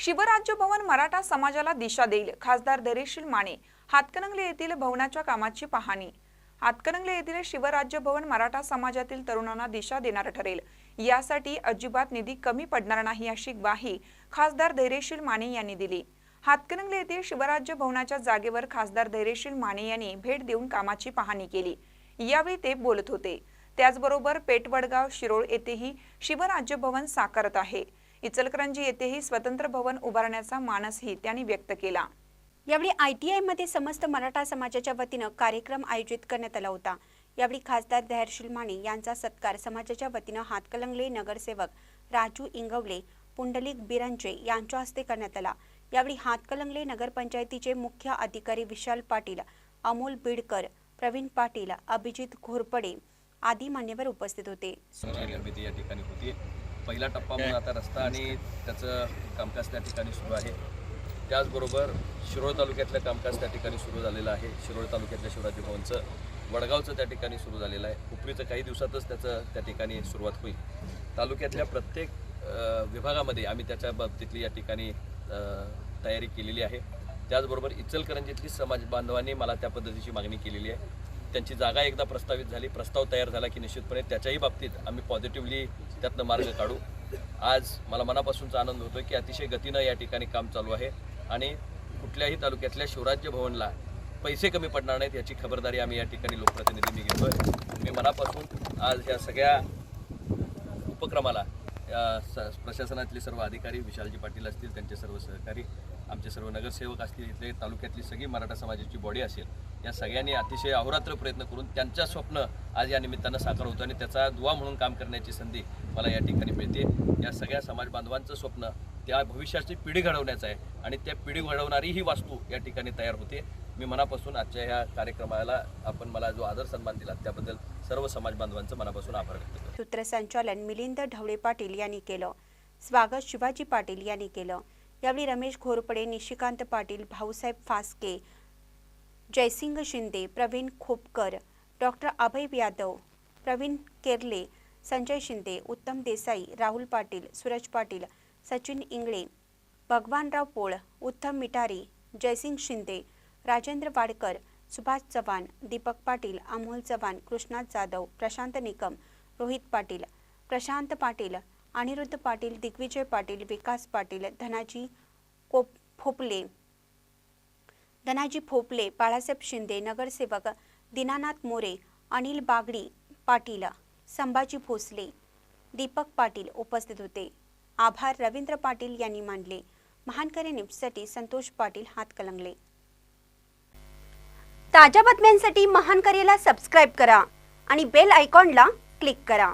शिवराज्य भवन मराठा समाजाला दिशा देईल. खासदार धैर्यशील माने. हातकणंगले येथील भवनाच्या कामाची पाहणी. हातकणंगले येथील शिवराज्य भवन मराठा समाजातील तरुणांना दिशा देणार ठरेल. यासाठी अजिबात निधी कमी पडणार नाही अशी ग्वाही खासदार धैर्यशील माने यांनी दिली. हातकणंगले येथील शिवराज्य भवनाच्या जागेवर खासदार धैर्यशील माने यांनी भेट देऊन कामाची पाहणी केली. यावेळी ते बोलत होते. त्याचबरोबर पेटवडगाव शिरोळ येथेही शिवराज्य भवन साकारत आहे. इचलकरंजी येथेही स्वतंत्र भवन उभारण्याचा मानसही त्यांनी व्यक्त केला. यावेळी आय टी आयमध्ये समस्त मराठा समाजाच्या वतीनं कार्यक्रम आयोजित करण्यात आला होता. यावेळी खासदार धैर्यशील माने यांचा सत्कार समाजाच्या वतीनं हातकलंगले नगरसेवक राजू इंगवले पुंडलिक बिरांचे यांच्या हस्ते करण्यात आला. यावेळी हातकलंगले नगरपंचायतीचे मुख्य अधिकारी विशाल पाटील अमोल बिडकर प्रवीण पाटील अभिजित घोरपडे आदी मान्यवर उपस्थित होते. पहिला टप्पा म्हणून आता रस्ता आणि त्याचं कामकाज त्या ठिकाणी सुरू आहे. त्याचबरोबर शिरोळ तालुक्यातलं कामकाज त्या ठिकाणी सुरू झालेलं आहे. शिरोळ तालुक्यातल्या शिवराजी भवनचं वडगावचं त्या ठिकाणी सुरू झालेलं आहे. उपरीचं काही दिवसातच त्याचं त्या ठिकाणी सुरुवात होईल. तालुक्यातल्या प्रत्येक विभागामध्ये आम्ही त्याच्या बाबतीतली या ठिकाणी तयारी केलेली आहे. त्याचबरोबर इचलकरंजीतली समाज बांधवांनी मला त्या पद्धतीची मागणी केलेली आहे. त्यांची जागा एकदा प्रस्तावित झाली प्रस्ताव तयार झाला की निश्चितपणे त्याच्याही बाबतीत आम्ही पॉझिटिव्हली त्यातनं मार्ग काढू. आज मला मनापासूनचा आनंद होतो की अतिशय गतीनं या ठिकाणी काम चालू आहे आणि कुठल्याही तालुक्यातल्या शिवराज्य भवनला पैसे कमी पडणार नाहीत याची खबरदारी आम्ही या ठिकाणी लोकप्रतिनिधींनी घेतोय. मी मनापासून आज ह्या सगळ्या उपक्रमाला या स- प्रशासनातले सर्व अधिकारी विशालजी पाटील असतील त्यांचे सर्व सहकारी आमचे सर्व नगरसेवक असतील इथले तालुक्यातली सगळी मराठा समाजाची बॉडी असेल या सगळ्यांनी अतिशय अहोरात्र प्रयत्न करून त्यांचं स्वप्न आज या निमित्तानं साकार होतं आणि त्याचा दुवा म्हणून काम करण्याची संधी मला या ठिकाणी मिळते. या सगळ्या समाज बांधवांचं स्वप्न त्या भविष्याची पिढी घडवण्याचं आहे आणि त्या पिढी घडवणारी ही वास्तू या ठिकाणी तयार होते. मी मनापासून आजच्या ह्या कार्यक्रमाला आपण मला जो आदर सन्मान दिला त्याबद्दल सर्व समाज बांधवांचं मनापासून आभार व्यक्त करतो. सूत्रसंचालन मिलिंद ढवळे पाटील यांनी केलं. स्वागत शिवाजी पाटील यांनी केलं. यावेळी रमेश घोरपडे निशिकांत पाटील भाऊसाहेब फासके जयसिंग शिंदे प्रवीण खोपकर डॉक्टर अभय यादव प्रवीण केरले संजय शिंदे उत्तम देसाई राहुल पाटील सूरज पाटील सचिन इंगळे भगवानराव पोळ उत्तम मिटारी जयसिंग शिंदे राजेंद्र वाडकर सुभाष चव्हाण दीपक पाटील अमोल चव्हाण कृष्णात जाधव प्रशांत निकम रोहित पाटील प्रशांत पाटील अनिरुद्ध पाटील दिग्विजय पाटील विकास पाटील धनाजी कोप फोपले धनाजी फोपले बाळासाहेब शिंदे नगरसेवक दीनानाथ मोरे अनिल बागडी पाटील संभाजी भोसले दीपक पाटील उपस्थित होते. आभार रवींद्र पाटील यांनी मानले. महानकरे न्यूजसाठी संतोष पाटील हातकलंगले ताज्या बातम्यांसाठी महानकरेला सबस्क्राईब करा आणि बेल आयकॉनला क्लिक करा.